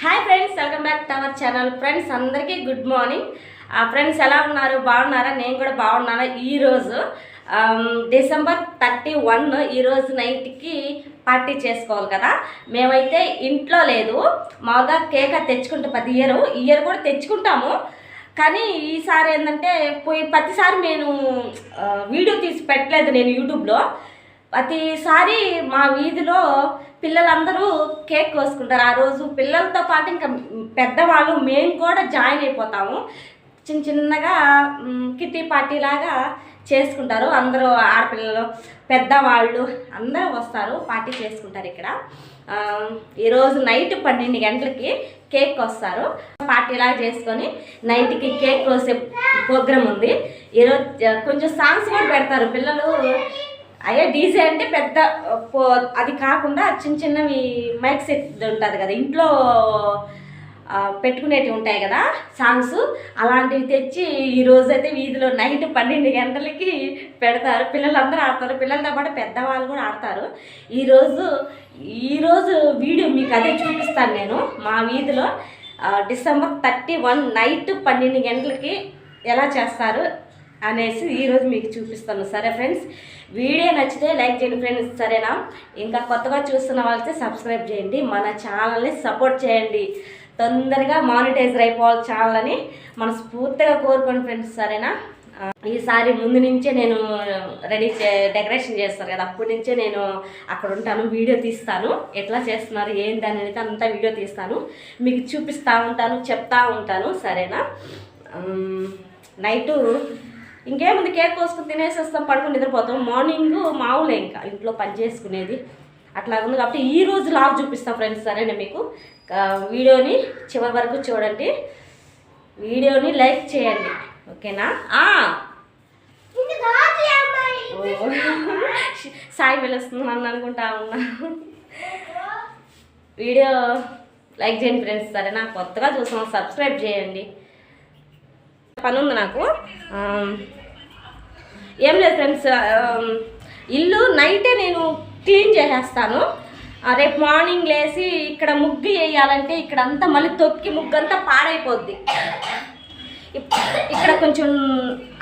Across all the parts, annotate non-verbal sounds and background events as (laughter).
Hi friends welcome back to our channel friends అందరికీ good morning ఆ friends ఎలా ఉన్నారు? బాగున్నారా? నేను కూడా బాగున్నాను. ఈరోజు డిసెంబర్ థర్టీ వన్ ఈరోజు నైట్కి పార్టీ చేసుకోవాలి కదా? మేమైతే ఇంట్లో లేదు. మామూలుగా కేక్ తెచ్చుకుంటాం. ప్రతి ఇయర్ ఇయర్ కూడా తెచ్చుకుంటాము. కానీ ఈసారి ఏంటంటే పోయి ప్రతిసారి నేను uh, వీడియో తీసి పెట్టలేదు నేను యూట్యూబ్లో ప్రతిసారి మా వీధిలో పిల్లలందరూ కేక్ కోసుకుంటారు. ఆ రోజు పిల్లలతో పాటు ఇంకా పెద్దవాళ్ళు మేము కూడా జాయిన్ అయిపోతాము. చిన్న చిన్నగా కిట్టి పార్టీ లాగా చేసుకుంటారు. అందరూ ఆడపిల్లలు పెద్దవాళ్ళు అందరూ వస్తారు పార్టీ చేసుకుంటారు ఇక్కడ. ఈరోజు నైట్ పన్నెండు గంటలకి కేక్ వస్తారు పార్టీలా చేసుకొని నైట్కి కేక్ కోసే ప్రోగ్రామ్ ఉంది. ఈరోజు కొంచెం సాంగ్స్ కూడా పెడతారు పిల్లలు. అయ్యా డీజే అంటే పెద్ద పో- అది కాకుండా చిన్న చిన్నవి మైక్ సెట్ ఉంటుంది కదా ఇంట్లో పెట్టుకునేటివి ఉంటాయి కదా సాంగ్స్ అలాంటివి తెచ్చి ఈ రోజైతే వీధిలో నైట్ పన్నెండు గంటలకి పెడతారు. పిల్లలందరూ ఆడతారు. పిల్లలతో పాటు పెద్దవాళ్ళు కూడా ఆడతారు. ఈరోజు ఈరోజు వీడియో మీకు అదే చూపిస్తాను నేను. మా వీధిలో డిసెంబర్ థర్టీ వన్ నైట్ పన్నెండు గంటలకి ఎలా చేస్తారు అనేసి ఈరోజు మీకు చూపిస్తాను. సరే ఫ్రెండ్స్? వీడియో నచ్చితే లైక్ చేయండి ఫ్రెండ్స్ సరేనా? ఇంకా కొత్తగా చూస్తున్న వాళ్ళైతే సబ్స్క్రైబ్ చేయండి మన ఛానల్ని సపోర్ట్ చేయండి. తొందరగా మానిటైజర్ అయిపోవాలి ఛానల్ అని మనస్ఫూర్తిగా కోరుకోండి ఫ్రెండ్స్ సరేనా? ఈసారి ముందు నుంచే నేను రెడీ చే డెకరేషన్ చేస్తారు కదా అప్పటి నుంచే నేను అక్కడ ఉంటాను వీడియో తీస్తాను. ఎట్లా చేస్తున్నారు ఏంటి అనేది అంతా వీడియో తీస్తాను. మీకు చూపిస్తూ ఉంటాను చెప్తా ఉంటాను సరేనా? నైటు ఇంకేముంది కేక్ కోసుకుని తినేసి వస్తాం పడుకుని నిద్రపోతాం. మార్నింగ్ మామూలే ఇంకా ఇంట్లో పని చేసుకునేది అట్లా ఉంది కాబట్టి ఈ రోజు లాగ్ చూపిస్తాం ఫ్రెండ్స్ సరేనా మీకు? వీడియోని చివరి వరకు చూడండి. వీడియోని లైక్ చేయండి ఓకేనా. సాయి పిలుస్తున్నాను అనుకుంటా ఉన్నా. వీడియో లైక్ చేయండి ఫ్రెండ్స్ సరేనా? కొత్తగా చూసాం సబ్స్క్రైబ్ చేయండి. పని ఉంది నాకు ఏం లేదు ఫ్రెండ్స్ ఇల్లు నైటే నేను క్లీన్ చేసేస్తాను. రేపు మార్నింగ్ లేచి ఇక్కడ ముగ్గు వేయాలంటే ఇక్కడ అంతా మళ్ళీ తొక్కి ముగ్గంతా పాడైపోద్ది. ఇక్కడ కొంచెం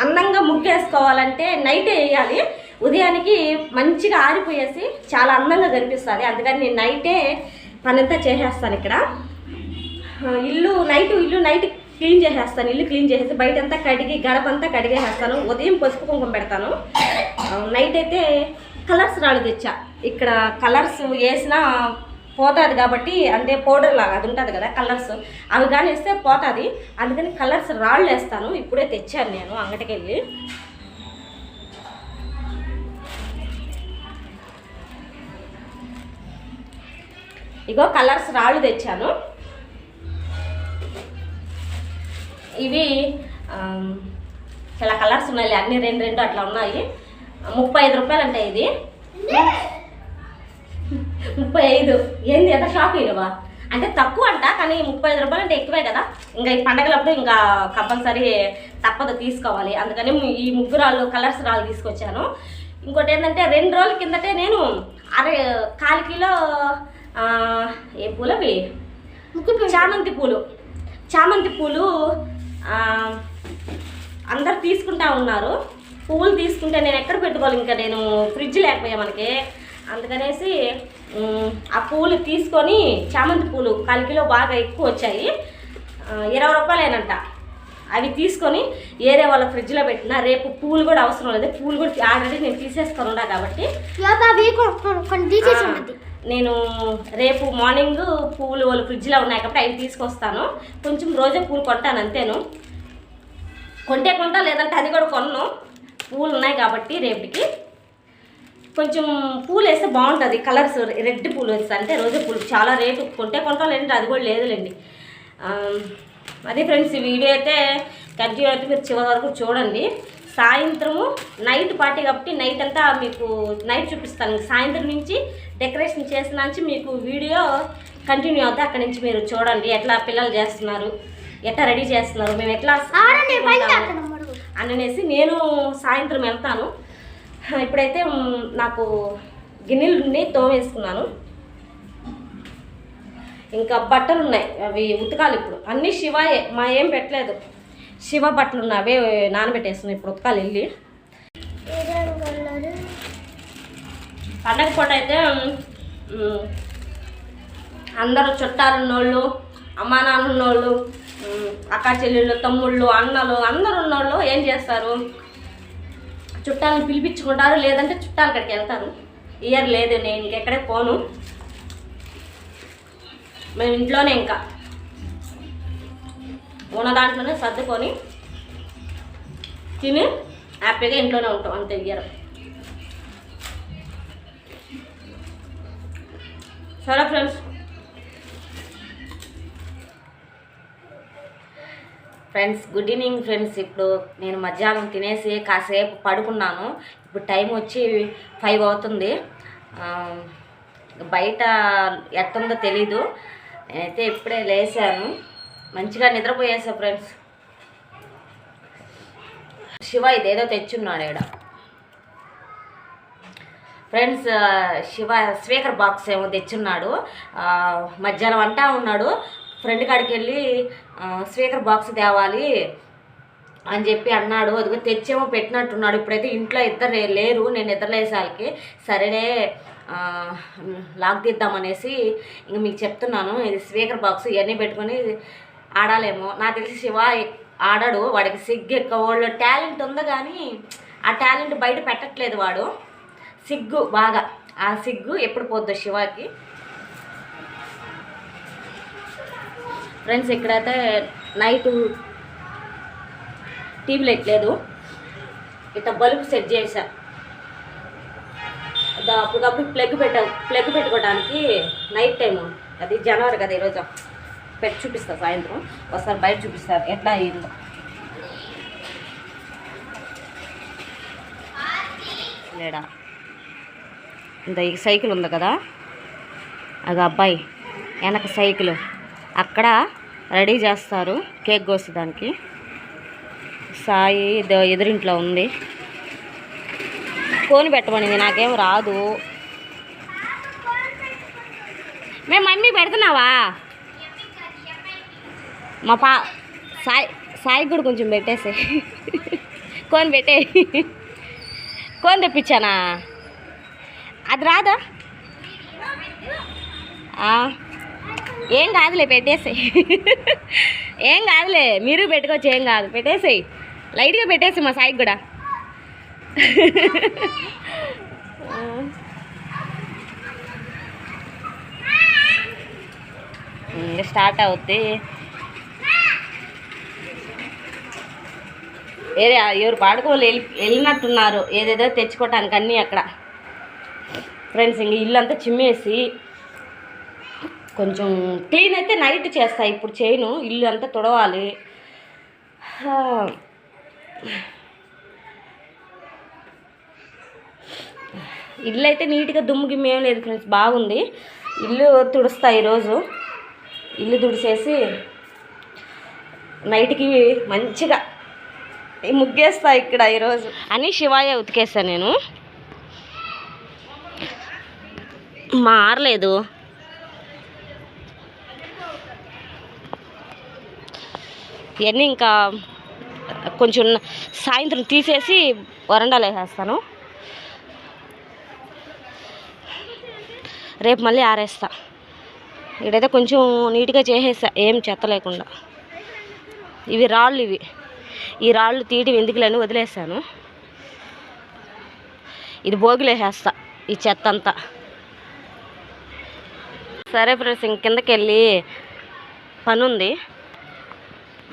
అందంగా ముగ్గు వేసుకోవాలంటే నైటే వేయాలి. ఉదయానికి మంచిగా ఆరిపోయేసి చాలా అందంగా కనిపిస్తుంది. అందుకని నేను నైటే పనంతా చేసేస్తాను ఇక్కడ. ఇల్లు నైట్ ఇల్లు నైట్ క్లీన్ చేసేస్తాను ఇల్లు క్లీన్ చేసేసి బయట అంతా కడిగి గడపంతా కడిగేసేస్తాను. ఉదయం పసుపు కుంకుమ పెడతాను. నైట్ అయితే కలర్స్ రాళ్ళు తెచ్చా. ఇక్కడ కలర్స్ వేసినా పోతుంది కాబట్టి అంటే పౌడర్ లాగా అది ఉంటుంది కదా కలర్స్ అవి కానీ వేస్తే పోతుంది. అందుకని కలర్స్ రాళ్ళు వేస్తాను. ఇప్పుడే తెచ్చాను నేను అంగటికి వెళ్ళి ఇగో కలర్స్ రాళ్ళు తెచ్చాను. ఇవి చాలా కలర్స్ ఉన్నాయి. అన్ని రెండు రెండు అట్లా ఉన్నాయి. ముప్పై ఐదు రూపాయలు అంటే ఇది. ముప్పై ఐదు. ఏంది ఎంత షాక్ ఇవ్వవా అంటే తక్కువ అంట కానీ ముప్పై ఐదు రూపాయలు అంటే ఎక్కువే కదా. ఇంకా ఈ పండగలప్పుడు ఇంకా కంపల్సరీ తప్పదు తీసుకోవాలి. అందుకని ఈ ముగ్గు రాళ్ళు కలర్స్ రాళ్ళు తీసుకొచ్చాను. ఇంకోటి ఏంటంటే రెండు రోజుల కిందటే నేను అర కాలు కిలో ఏ పూలవి? చామంతి పూలు. చామంతి పూలు అందరు తీసుకుంటా ఉన్నారు. పువ్వులు తీసుకుంటే నేను ఎక్కడ పెట్టుకోవాలి? ఇంకా నేను ఫ్రిడ్జ్ లేకపోయా మనకి. అందుకనేసి ఆ పూలు తీసుకొని చామంతి పూలు కాల్ కిలో బాగా ఎక్కువ వచ్చాయి. ఇరవై రూపాయలేనంట. అవి తీసుకొని ఏరే వాళ్ళ ఫ్రిడ్జ్లో పెట్టిన రేపు పూలు కూడా అవసరం లేదు. పూలు కూడా ఆల్రెడీ నేను తీసేసుకొని ఉన్నా కాబట్టి. నేను రేపు మార్నింగ్ పువ్వులు వాళ్ళు ఫ్రిడ్జ్లో ఉన్నాయి కాబట్టి అవి తీసుకొస్తాను. కొంచెం రోజే పూలు కొంటాను అంతేను. కొంటే కొంటా లేదంటే అది కూడా కొన్ను. పూలు ఉన్నాయి కాబట్టి రేపటికి. కొంచెం పూలు వేస్తే బాగుంటుంది. కలర్స్ రెడ్ పూలు వేస్తే అంటే రోజే పూలు. చాలా రేటు. కొంటే కొంటా లేదంటే అది కూడా లేదులేండి. అదే ఫ్రెండ్స్ ఈ వీడియో అయితే కంటిన్యూ అయితే మీరు చివరి వరకు చూడండి. సాయంత్రము నైట్ పార్టీ కాబట్టి నైట్ అంతా మీకు నైట్ చూపిస్తాను. సాయంత్రం నుంచి డెకరేషన్ చేసిన నుంచి మీకు వీడియో కంటిన్యూ అవుతుంది అక్కడి నుంచి మీరు చూడండి ఎట్లా పిల్లలు చేస్తున్నారు ఎట్లా రెడీ చేస్తున్నారు మేము ఎట్లా. అనేసి నేను సాయంత్రం వెళ్తాను. ఇప్పుడైతే నాకు గిన్నెలు తోమేసుకున్నాను ఇంకా బట్టలు ఉన్నాయి. అవి ఉతకాలి ఇప్పుడు. అన్నీ శివాయే. మా ఏం పెట్టలేదు. శివ బట్టలు ఉన్నాయి అవే నానబెట్టేస్తున్నాయి ఇప్పుడు ఉతకాలి వెళ్ళి. పండగ పూట అయితే అందరూ చుట్టాలు ఉన్నోళ్ళు అమ్మా నాన్న ఉన్నోళ్ళు అక్కా అక్క చెల్లెళ్ళు తమ్ముళ్ళు అన్నలు అందరు ఉన్నోళ్ళు ఏం చేస్తారు? చుట్టాలను పిలిపించుకుంటారు లేదంటే చుట్టాల కాడికి వెళ్తారు. ఇయర్ లేదు నేను ఇంకెక్కడే పోను. మేము ఇంట్లోనే ఇంకా. ఉన్న దాంట్లోనే సర్దుకొని తిని హ్యాపీగా ఇంట్లోనే ఉంటాం అంతే ఇయర్ సరే friends. Friends good evening friends. ఇప్పుడు నేను మధ్యాహ్నం తినేసి కాసేపు పడుకున్నాను. ఇప్పుడు టైం వచ్చి ఫైవ్ అవుతుంది. బయట ఎట్టుందో తెలీదు. అయితే ఇప్పుడే లేసాను మంచిగా నిద్రపోయేసా ఫ్రెండ్స్? శివ ఇదేదో తెచ్చున్నాడు ఈడ. ఫ్రెండ్స్ శివ స్పీకర్ బాక్స్ ఏమో తెచ్చున్నాడు. మధ్యాహ్నం అంటా ఉన్నాడు. ఫ్రెండ్ కాడికి వెళ్ళి స్పీకర్ బాక్స్ తేవాలి అని చెప్పి అన్నాడు. అదిగో తెచ్చేమో పెట్టినట్టున్నాడు. ఇప్పుడైతే ఇంట్లో ఇద్దరు లేరు. నేను నిద్రలేసాలకి సరేనే లాక్ తీద్దామనేసి ఇంక మీకు చెప్తున్నాను. ఇది స్పీకర్ బాక్స్ ఇవన్నీ పెట్టుకొని ఆడాలేమో. నాకు తెలిసి శివ ఆడాడు. వాడికి సిగ్గు ఎక్కువ వాళ్ళు. టాలెంట్ ఉంది కానీ ఆ టాలెంట్ బయట పెట్టట్లేదు వాడు. సిగ్గు బాగా. ఆ సిగ్గు ఎప్పుడు పోద్దు శివాకి. ఫ్రెండ్స్ ఇక్కడైతే నైట్ టీవీ లైట్ లేదు. ఇట్లా బల్బ్ సెట్ చేశా అప్పుడప్పుడు ప్లగ్ పెట్ట ప్లగ్ పెట్టుకోవడానికి నైట్ టైం అది జనవరి కదా ఈరోజు పెట్టి చూపిస్తా సాయంత్రం. ఒకసారి బయట చూపిస్తారు ఎట్లా అయిందో. లేడా? ఇంత ఈ సైకిల్ ఉంది కదా? అది అబ్బాయి వెనక సైకిల్. అక్కడ రెడీ చేస్తారు. కేక్ కోసేదానికి సాయి ఎదురింట్లో ఉంది. కోని పెట్టమనింది నాకేం రాదు. మేము మమ్మీ పెడుతున్నావా? మా పా సాయి సాయి కూడా కొంచెం పెట్టేసే. కోని పెట్టే. కోని తెప్పించానా? అది రాదా? ఏం కాదులే పెట్టేసేయ్ ఏం కాదులే మీరు పెట్టుకోవచ్చు ఏం కాదు. పెట్టేసేయ్ లైట్గా పెట్టేసి మా సాయికి కూడా. స్టార్ట్ అవుద్ది. వేరే ఎవరు పాడుకోవాలి వెళ్ళి వెళ్ళినట్టున్నారు. ఏదేదో తెచ్చుకోవటానికి అన్నీ అక్కడ. ఫ్రెండ్స్ ఇంక ఇల్లు అంతా చిమ్మేసి కొంచెం క్లీన్ అయితే నైట్ చేస్తా ఇప్పుడు చేయను. ఇల్లు అంతా తుడవాలి. ఇల్లు అయితే నీట్గా దుమ్ము గిమ్మేం లేదు ఫ్రెండ్స్ బాగుంది. ఇల్లు తుడుస్తా ఈరోజు. ఇల్లు తుడిచేసి నైట్కి మంచిగా ముగ్గేస్తా ఇక్కడ ఈరోజు. అని శివాయ ఉతికేస్తా నేను. మారలేదు. ఇవన్నీ ఇంకా కొంచెం సాయంత్రం తీసేసి వరండాలో వేసేస్తాను. రేపు మళ్ళీ ఆరేస్తా. ఇక్కడైతే కొంచెం నీట్గా చేసేసా ఏం చెత్త లేకుండా. ఇవి రాళ్ళు ఇవి. ఈ రాళ్ళు తీయటం ఎందుకులని వదిలేసాను ఇది భోగిలేసేస్తా ఈ చెత్త అంతా సరే ఫ్రెండ్స్ ఇంక కిందకి వెళ్ళి పని ఉంది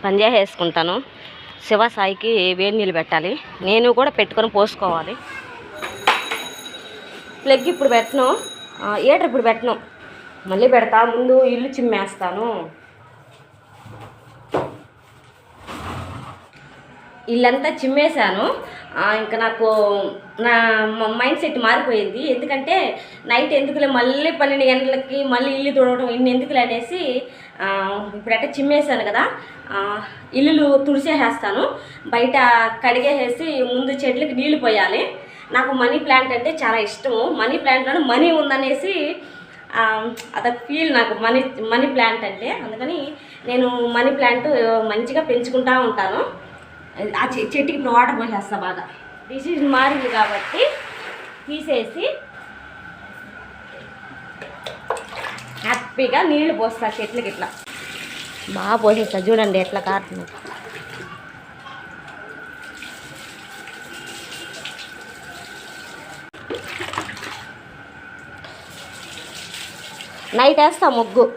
పని చేసేసుకుంటాను శివసాయికి వేడి నీళ్ళు పెట్టాలి. నేను కూడా పెట్టుకొని పోసుకోవాలి. ప్లగ్ ఇప్పుడు పెట్టను. ఏటర్ ఇప్పుడు పెట్టను. మళ్ళీ పెడతా. ముందు ఇల్లు చిమ్మేస్తాను. ఇల్లంతా చిమ్మేశాను. ఇంకా నాకు నా మైండ్ సెట్ మారిపోయింది. ఎందుకంటే నైట్ ఎందుకులే మళ్ళీ పన్నెండు గంటలకి మళ్ళీ ఇల్లు తుడవడం ఇన్ని ఎందుకులే అనేసి ఆ, ఇప్పుడైతే చిమ్మేశాను కదా. ఇల్లులు తుడిచేసేస్తాను బయట కడిగేసేసి ముందు చెట్లకి నీళ్ళు పోయాలి. నాకు మనీ ప్లాంట్ అంటే చాలా ఇష్టము. మనీ ప్లాంట్లోనే మనీ ఉందనేసి ఆ, అదొక ఫీల్ నాకు మనీ మనీ ప్లాంట్ అంటే. అందుకని నేను మనీ ప్లాంట్ మంచిగా పెంచుకుంటా ఉంటాను. ఆ చె- చెట్టుకి వాటర్ పోసేస్తా బాగా. డిసిజన్ మారింది కాబట్టి తీసేసి హ్యాపీగా నీళ్ళు పోస్తా చెట్లకి ఇట్లా. బాగా పోసేస్తా చూడండి ఎట్లా కారుతుంది. నైట్ వేస్తా ముగ్గు.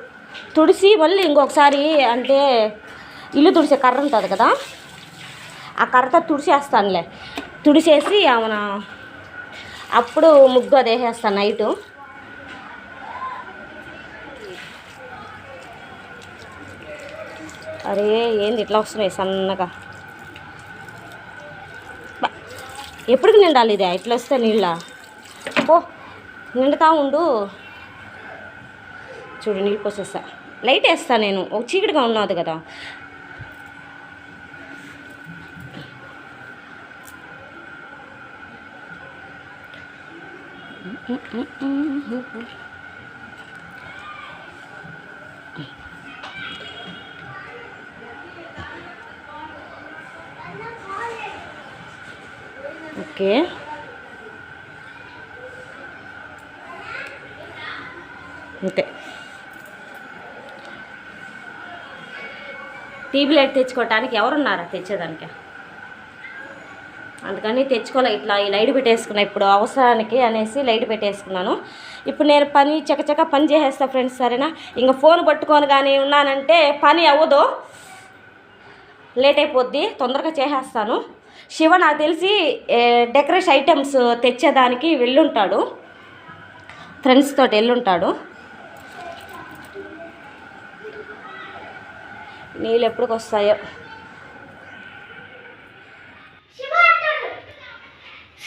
తుడిసి మళ్ళీ ఇంకొకసారి అంటే ఇల్లు తుడిసే కర్ర ఉంటుంది కదా? ఆ కర్రతో తుడిచేస్తానులే. తుడిచేసి ఆమెన అప్పుడు ముగ్గు అది వేసేస్తాను నైటు. అరే ఏంది ఇట్లా వస్తున్నాయి సన్నగా? ఎప్పటికి నిండాలి ఇదే? ఇట్లా వస్తే నీళ్ళ? ఓ నిండుతా ఉండు. చూడు నీళ్ళు పోసేస్తా. లైట్ వేస్తా నేను. ఒక చీకటిగా ఉన్నది కదా. ఓకే అంతే టీవీ లైట్ తెచ్చుకోవటానికి ఎవరున్నారా తెచ్చేదానికి అందుకని తెచ్చుకోలే. ఇట్లా ఈ లైట్ పెట్టేసుకున్నా ఇప్పుడు అవసరానికి అనేసి లైట్ పెట్టేసుకున్నాను. ఇప్పుడు నేను పని చకచక పని చేసేస్తా ఫ్రెండ్స్ సరేనా? ఇంకా ఫోన్ పట్టుకొని కానీ ఉన్నానంటే పని అవ్వదు. లేట్ అయిపోద్ది తొందరగా చేసేస్తాను. శివ నాకు తెలిసి డెకరేషన్ ఐటమ్స్ తెచ్చేదానికి వెళ్ళుంటాడు. ఫ్రెండ్స్ తోటి వెళ్ళుంటాడు. నీళ్ళు ఎప్పటికి వస్తాయో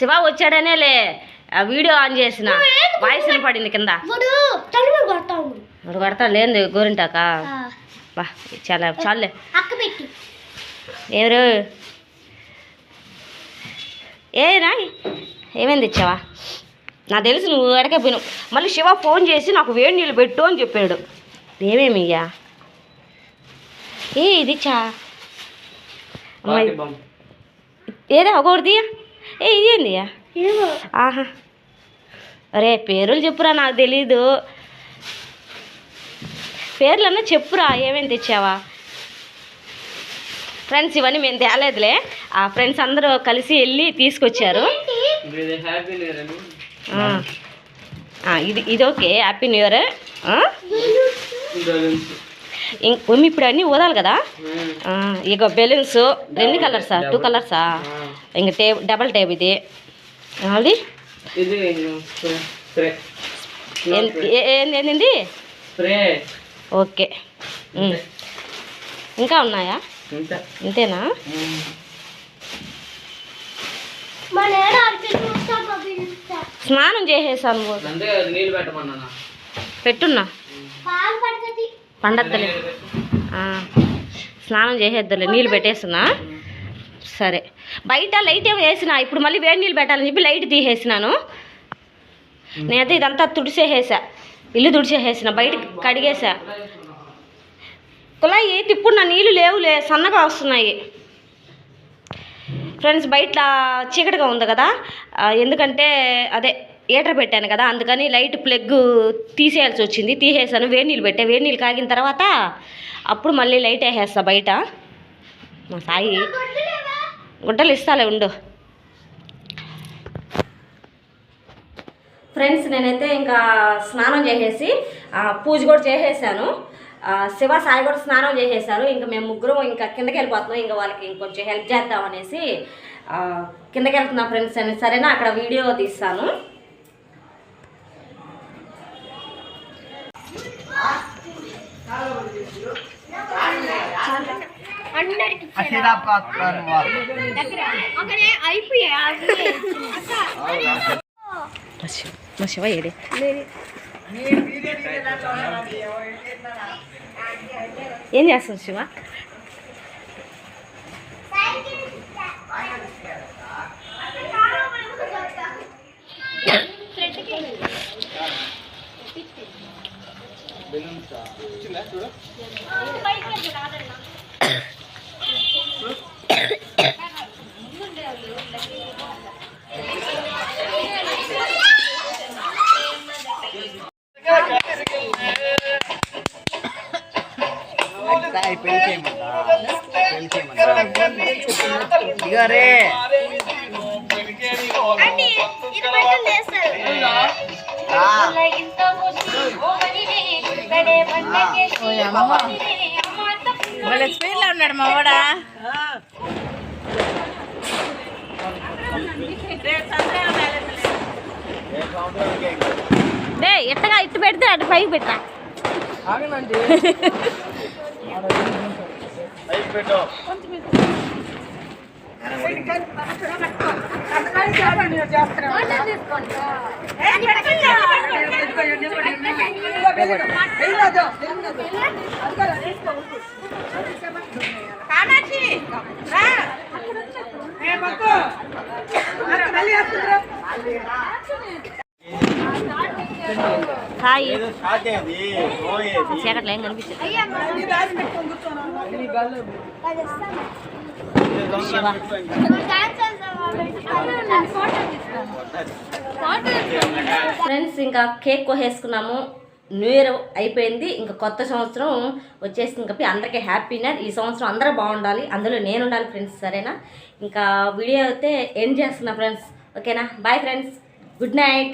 శివ వచ్చాడనే లే ఆ వీడియో ఆన్ చేసిన. వాయిస్ పడింది కింద. తలుపు కొడతా లేదు గోరింటాక. ఆ, బా చాలా చాలే అక్క పెట్టి. ఎవరు ఏనా ఏమేమి తెచ్చావా? నాకు తెలుసు నువ్వు ఎడకే పోయినావు. మళ్ళీ శివ ఫోన్ చేసి నాకు వేడి నీళ్ళు పెట్టు అని చెప్పాడు. ఏమేమి ఇయ్యా? ఏ ఇది చా. ఏదా ఒకటి ఏ ఇదేంది ఏమో. ఆహా. అరే పేర్లు చెప్పురా నాకు తెలీదు. పేర్లన్నా చెప్పురా ఏమేమి తెచ్చావా? ఫ్రెండ్స్ ఇవన్నీ మేము తేలేదులే. ఆ ఫ్రెండ్స్ అందరూ కలిసి వెళ్ళి తీసుకొచ్చారు. హ్యాపీ న్యూ ఇయర్ అని. ఆ. ఆ, ఇది ఇది ఓకే. హ్యాపీ న్యూ ఇయర్ ఇప్పుడు అన్నీ ఊదాలి కదా? ఆ, ఇక బెలూన్స్ రెండు కలర్సా టూ కలర్సా ఇంక టేబ్ డబల్ టేబ్ ఇది. అది ఏంది ఓకే. ఇంకా ఉన్నాయా? పిలుస్తా స్నానం చేసేసాను పెట్టున్నా. పండద్దలే ఆ, స్నానం చేసేద్దలే నీళ్ళు పెట్టేస్తున్నా. సరే. బయట లైట్ ఏమో వేసిన ఇప్పుడు మళ్ళీ వేడి నీళ్ళు పెట్టాలని చెప్పి లైట్ తీసేసినాను. నేనైతే ఇదంతా తుడిసేసేసా. ఇల్లు తుడిసేసేసిన బయట కడిగేసా. కులాయి ఇప్పుడు నా నీళ్ళు లేవులే సన్నగా వస్తున్నాయి. ఫ్రెండ్స్ బయట చీకటిగా ఉంది కదా. ఎందుకంటే అదే హీటర్ పెట్టాను కదా అందుకని లైట్ ప్లగ్ తీసేయాల్సి వచ్చింది. తీసేసాను వేడి నీళ్ళు పెట్టా. వేడి నీళ్ళు కాగిన తర్వాత అప్పుడు మళ్ళీ లైట్ వేసేస్తా బయట. మా సాయి గుడ్డలు ఇస్తాలే ఉండు. ఫ్రెండ్స్ నేనైతే ఇంకా స్నానం చేసేసి పూజ కూడా చేసేసాను. శివ సాయి కూడా స్నానం చేసేసారు. ఇంకా మేము ముగ్గురం ఇంకా కిందకి వెళ్ళిపోతున్నాం. ఇంకా వాళ్ళకి ఇంకొంచెం హెల్ప్ చేద్దామనేసి కిందకి వెళ్తున్నాం ఫ్రెండ్స్ అని. సరేనా? అక్కడ వీడియో తీస్తాను. అందరికి అయిపోయాయి ఏం చేస్తుంది శివ? అండి ఇది అమ్మ అంత వాళ్ళ స్పీడ్లో ఉన్నాడు మా వాడా డే ఎట్టగా ఇట్టు పెడితే అటు పైకి పెట్టా (laughs) మళ్ళీ వస్తుందా హాయ్. చీకట్లో ఏం కనిపించదు ఫ్రెండ్స్ ఇంకా కేక్ కోసేసుకున్నాము. న్యూ ఇయర్ అయిపోయింది. ఇంకా కొత్త సంవత్సరం వచ్చేసింది కాబట్టి అందరికీ హ్యాపీ నట్. ఈ సంవత్సరం అందరూ బాగుండాలి. అందులో నేను ఉండాలి ఫ్రెండ్స్ సరేనా? ఇంకా వీడియో అయితే ఎండ్ చేస్తున్నా ఫ్రెండ్స్. ఓకేనా? Bye friends. Good night.